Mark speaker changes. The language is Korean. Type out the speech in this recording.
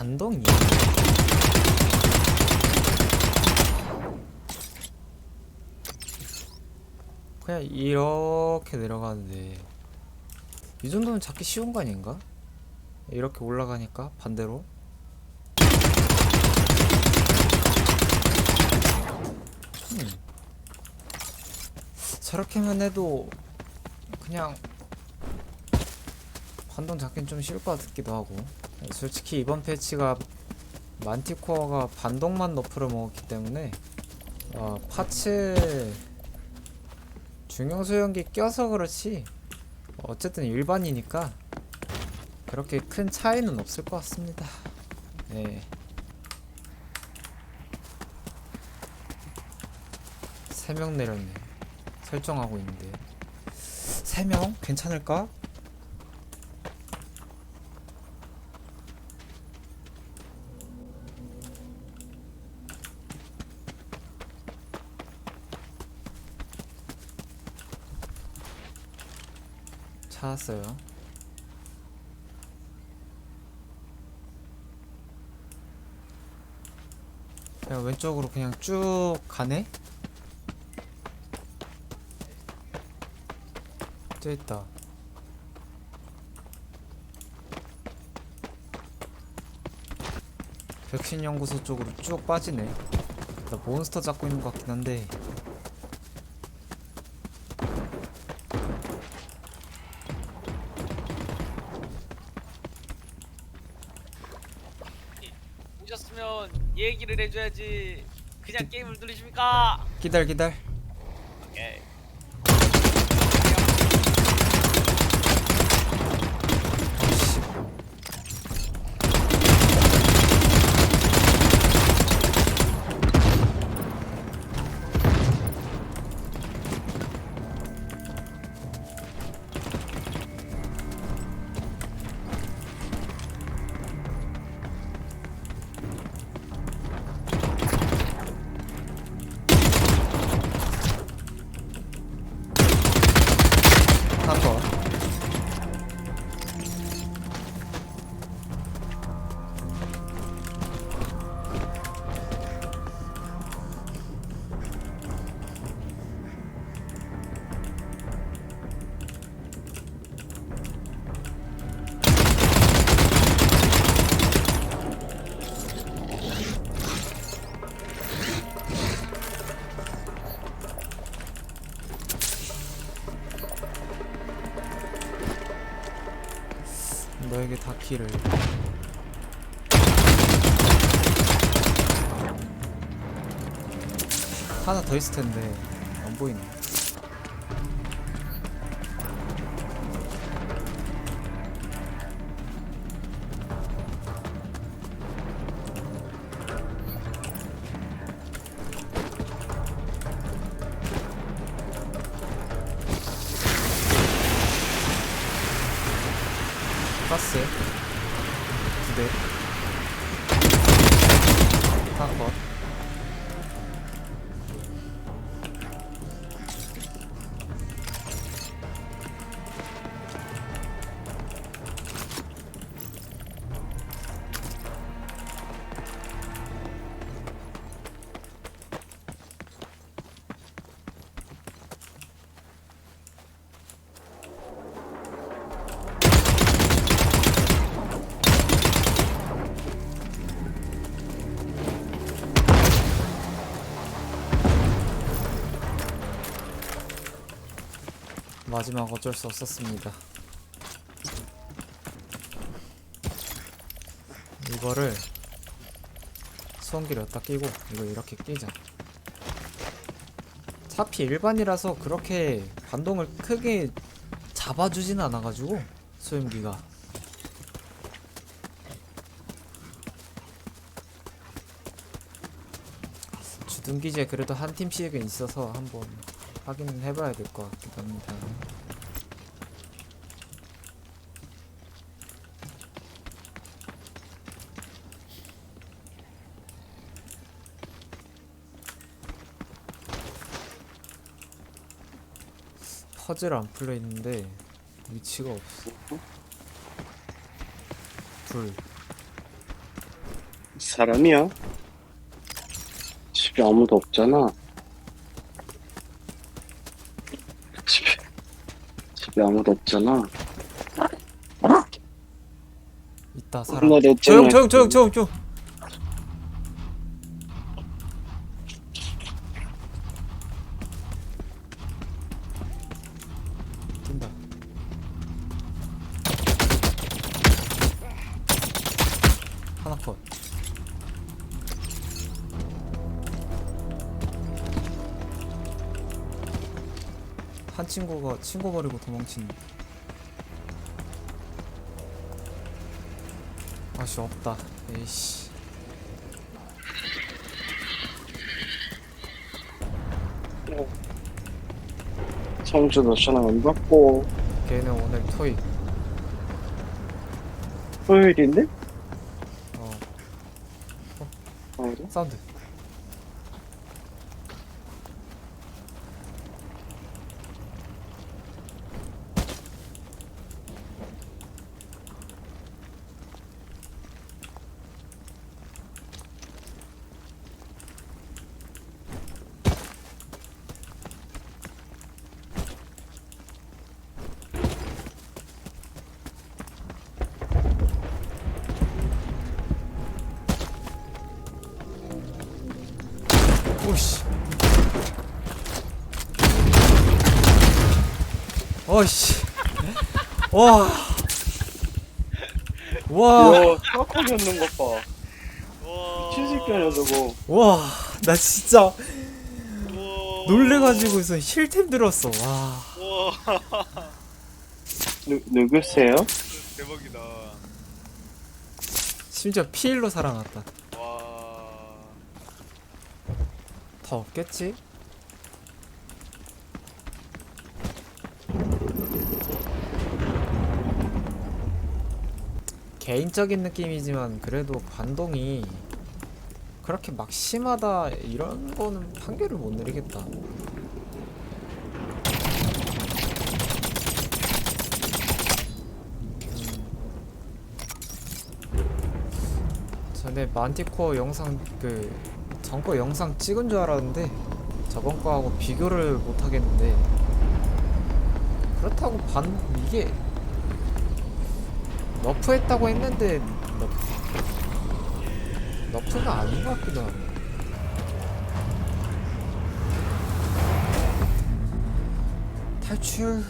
Speaker 1: 반동이 그냥 이렇게 내려가는데 이 정도면 잡기 쉬운 거 아닌가? 이렇게 올라가니까 반대로 음. 저렇게만 해도 그냥 반동 잡긴 좀 쉬울 것 같기도 하고 솔직히 이번 패치가 만티코어가 반동만 너프를 먹었기 때문에 어, 파츠 중형 소형기 껴서 그렇지 어쨌든 일반이니까 그렇게 큰 차이는 없을 것 같습니다. 네. 세명 내렸네. 설정하고 있는데. 세명 괜찮을까? 찾았어요. 그냥 왼쪽으로 그냥 쭉 가네? 저 있다. 백신 연구소 쪽으로 쭉 빠지네. 나 몬스터 잡고 있는 것 같긴 한데.
Speaker 2: 오셨으면 얘기를 해줘야지. 그냥 게임을 누르십니까?
Speaker 1: 기다려 기다려.
Speaker 2: 오케이.
Speaker 1: 너에게 닿기를 하나 더 있을 텐데 안 보이네. 가스 두대 하나 마지막 어쩔 수 없었습니다. 이거를 수원기를 여기다 끼고 이거 이렇게 끼자. 차피 일반이라서 그렇게 반동을 크게 잡아주진 않아가지고 소염기가 주둔기지에 그래도 한 팀씩은 있어서 한번 확인은 해봐야 될 것 같기도 합니다. 퍼즐 안 풀려 있는데 위치가 없어. 불.
Speaker 3: 사람이야? 집에 아무도 없잖아. 집에, 집에 아무도 없잖아.
Speaker 1: 있다 사람
Speaker 3: 엄마 내
Speaker 1: 조용 조용 조용 조용 조용 한 친구가 친구 버리고 도망친. 아씨 없다. 에이씨.
Speaker 3: 전화 안 받고.
Speaker 1: 걔는 오늘 토익.
Speaker 3: 토요일인데?
Speaker 1: 어.
Speaker 3: 아, 그래?
Speaker 1: 사운드 오씨 어이씨 와 와,
Speaker 3: 와, 깜빡이 없는 것 봐.
Speaker 2: 와.
Speaker 3: 치즈끼야 저거.
Speaker 1: 와, 나 진짜
Speaker 2: 와.
Speaker 1: 놀래가지고서 힐템 들었어. 와,
Speaker 2: 와.
Speaker 3: 누, 누구세요?
Speaker 2: 대박이다.
Speaker 1: 심지어 피일로 살아났다. 더 없겠지? 개인적인 느낌이지만 그래도 관동이 그렇게 막 심하다 이런 거는 판결을 못 내리겠다. 전에 만티코어 영상 그 전거 영상 찍은 줄 알았는데 저번 거하고 비교를 못 하겠는데 그렇다고 반 이게 너프했다고 했는데 너프, 너프가 아닌 것 같기도 하고. 탈출